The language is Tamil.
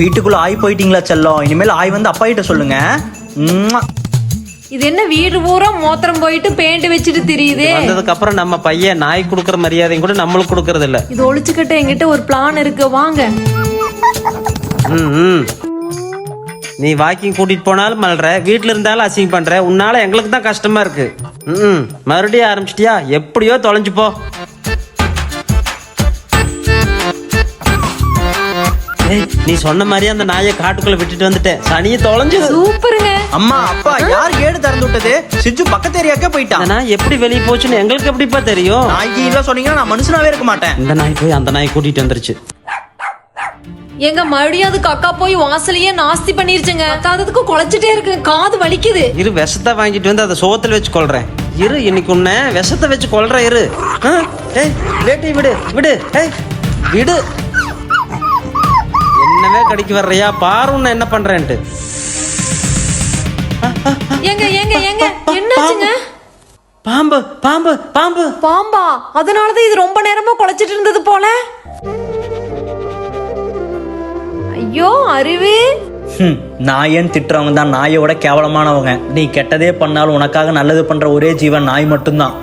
வீட்டுக்குள்ள ஆய் போயிட்டீங்களா செல்லம்? இனிமேல் ஆய் வந்து அப்பா கிட்ட சொல்லுங்க. இது என்ன வீடு பூரா மோத்திரம் போயிட்டு பெயிண்ட் வச்சுட்டு தெரியுதே. வந்ததுக்கு அப்புறம் நம்ம பையன் நாய் கொடுக்கற மரியாதையும் கூட நம்மளுக்கு கொடுக்கறது இல்ல. இது ஒழிச்சுக்கிட்ட என்கிட்ட ஒரு பிளான் இருக்கு. வாங்க. ம், ம். நீ வாக்கிங் கூட்டிட்டு போனாலும் மல்ற வீட்ல இருந்தாலும் அசிங் பண்ற. உன்னால எங்களுக்கு தான் கஷ்டமா இருக்கு. ம். மறுபடியும் ஆரம்பிச்சிட்டியா? எப்படியோ தொலைஞ்சு போ. நீ சொன்ன மாதிரியே அந்த நாயை காட்டுக்குள்ள விட்டுட்டு வந்துட்டேன். சனியை தொலைஞ்சு சூப்பருங்க. அம்மா அப்பா யார் கேடு திறந்து விட்டது? சிஜு பக்கத்து ஏரியாக்கே போயிட்டான். நாய் எப்படி வெளியே போச்சுன்னு எங்களுக்கு எப்படிப்பா தெரியும்? நாய்க்கு இல்ல சொன்னீங்கன்னா நான் மனுஷனாவே இருக்க மாட்டேன். இந்த நாய் போய் அந்த நாய் கூட்டிட்டு வந்துருச்சு. எங்க மறுபடியும் அதுக்கு அக்கா போய் வாசலையே நாஸ்தி பண்ணிருச்சுங்க. பத்தாததுக்கு குலைச்சிட்டே இருக்கு. காது வலிக்குது. இரு விஷத்தை வாங்கிட்டு வந்து அதை சோத்துல வச்சு கொள்றேன். இரு இன்னைக்கு உன்னை விஷத்தை வச்சு கொள்றேன் இரு. ஆ, ஏய் வேட்டி விடு விடு ஏய் விடு. என்னவே கடிக்கு வர்றியா? பாரு உன்னை என்ன பண்றேன்ட்டு. என்னாச்சுங்க? பாம்பு பாம்பு பாம்பு. பாம்பா? அதனாலதான் இது ரொம்ப நேரமா குலைச்சிட்டு இருந்தது போல. ஐயோ அறிவு நாயன்னு திட்டுறவங்க தான் நாயோட கேவலமானவங்க. நீ கெட்டதே பண்ணாலும் உனக்காக நல்லது பண்ற ஒரே ஜீவன் நாய் மட்டும்தான்.